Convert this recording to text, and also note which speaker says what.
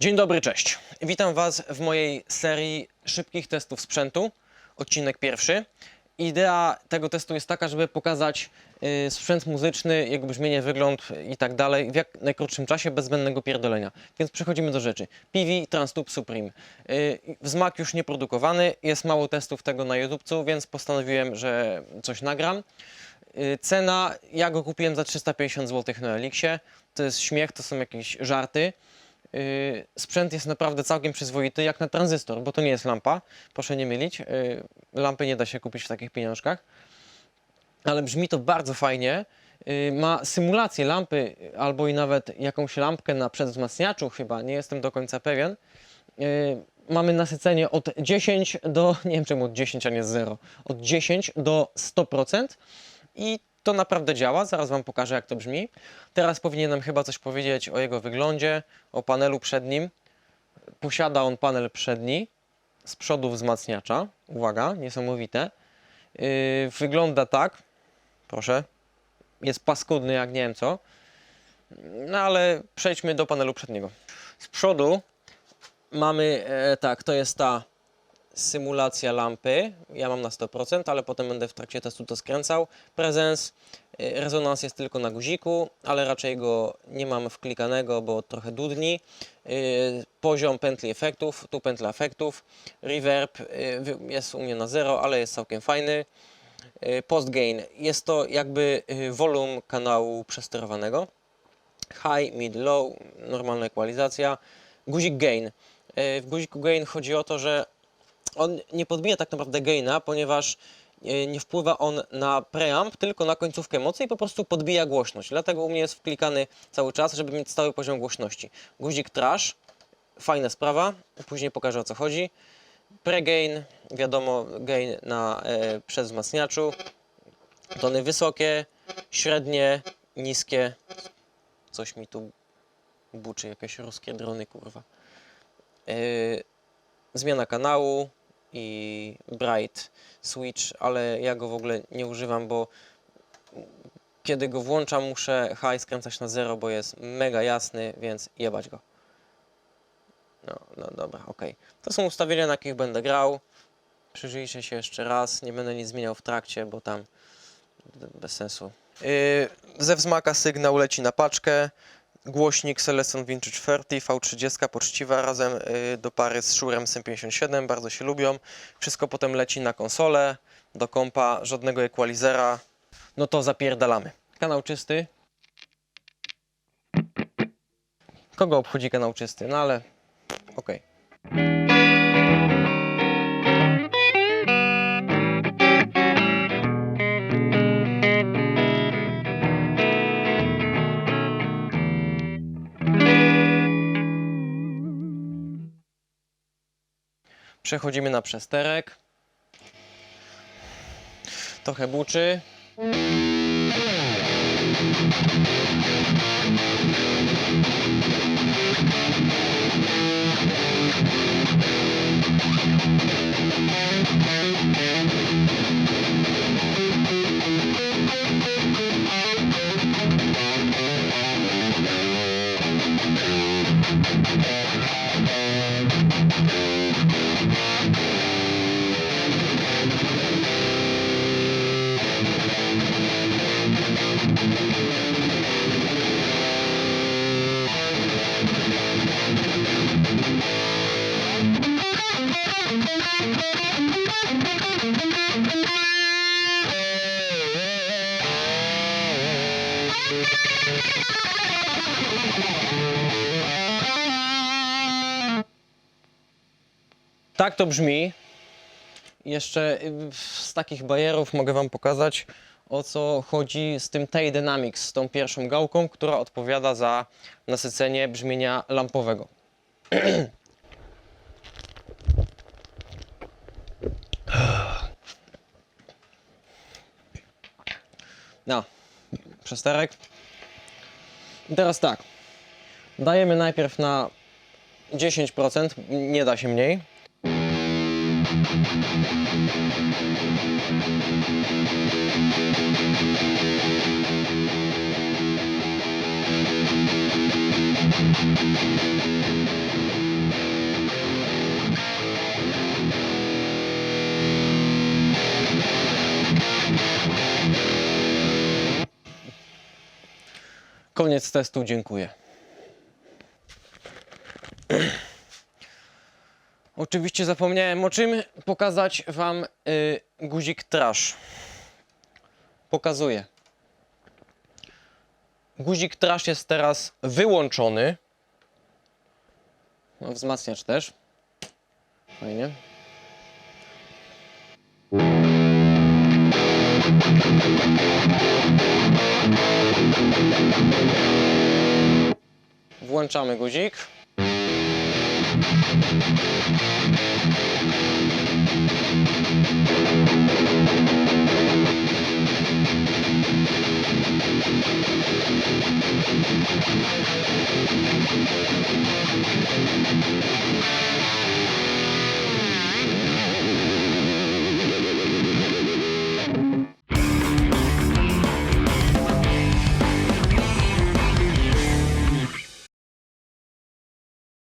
Speaker 1: Dzień dobry, cześć. Witam Was w mojej serii szybkich testów sprzętu. Odcinek pierwszy. Idea tego testu jest taka, żeby pokazać y, sprzęt muzyczny, jego brzmienie, wygląd i tak dalej w jak najkrótszym czasie, bez zbędnego pierdolenia. Więc przechodzimy do rzeczy. PV Transtube Supreme. Y, wzmak już nie produkowany, jest mało testów tego na YouTubecu, więc postanowiłem, że coś nagram. Y, Cena, ja go kupiłem za 350 zł na Elixie. To jest śmiech, to są jakieś żarty. Yy, sprzęt jest naprawdę całkiem przyzwoity, jak na tranzystor, bo to nie jest lampa, proszę nie mylić. Yy, lampy nie da się kupić w takich pieniążkach, ale brzmi to bardzo fajnie. Yy, ma symulację lampy, albo i nawet jakąś lampkę na przedwzmacniaczu, chyba, nie jestem do końca pewien. Yy, mamy nasycenie od 10 do, nie wiem czemu od 10, a nie 0, od 10 do 100% i to naprawdę działa, zaraz Wam pokażę jak to brzmi. Teraz powinienem chyba coś powiedzieć o jego wyglądzie, o panelu przednim. Posiada on panel przedni z przodu wzmacniacza. Uwaga, niesamowite. Yy, wygląda tak, proszę, jest paskudny jak nie wiem co. No ale przejdźmy do panelu przedniego. Z przodu mamy, e, tak, to jest ta symulacja lampy. Ja mam na 100%, ale potem będę w trakcie testu to skręcał. Prezens, y, rezonans jest tylko na guziku, ale raczej go nie mam wklikanego, bo trochę dudni. Y, Poziom pętli efektów, tu pętla efektów. Reverb y, jest u mnie na 0, ale jest całkiem fajny. Post gain jest to jakby wolum kanału przesterowanego high, mid, low, normalna ekwalizacja. Guzik gain. W guziku gain chodzi o to, że on nie podbija tak naprawdę gaina, ponieważ e, nie wpływa on na preamp, tylko na końcówkę mocy i po prostu podbija głośność. Dlatego u mnie jest wklikany cały czas, żeby mieć stały poziom głośności. Guzik trash, fajna sprawa, później pokażę o co chodzi. Pre-gain, wiadomo, gain na e, przedwzmacniaczu. Tony wysokie, średnie, niskie, Coś mi tu buczy, jakieś ruskie drony, kurwa. Yy, zmiana kanału i bright switch, ale ja go w ogóle nie używam, bo kiedy go włączam, muszę high skręcać na zero, bo jest mega jasny, więc jebać go. No, no dobra, okej. To są ustawienia, na jakich będę grał. Przyjrzyjcie się jeszcze raz, nie będę nic zmieniał w trakcie, bo tam bez sensu. Yy, ze wzmaka sygnał leci na paczkę. Głośnik Celestion Vintage 30 V30 poczciwa razem yy, do pary z Shure SM57, bardzo się lubią. Wszystko potem leci na konsolę, do kompa, żadnego equalizera. No to zapierdalamy. Kanał czysty. Kogo obchodzi kanał czysty? No ale okej. Przechodzimy na przesterek. Trochę buczy. Tak to brzmi. Jeszcze y, z takich bajerów mogę Wam pokazać, o co chodzi z tym Tay Dynamics, z tą pierwszą gałką, która odpowiada za nasycenie brzmienia lampowego. No, przesterek. I teraz tak. Dajemy najpierw na 10%, nie da się mniej. Koniec testu, dziękuję. Oczywiście zapomniałem o czym pokazać Wam y, guzik trash. Pokazuję. Guzik trash jest teraz wyłączony. No, wzmacniacz też. Fajnie. Włączamy guzik.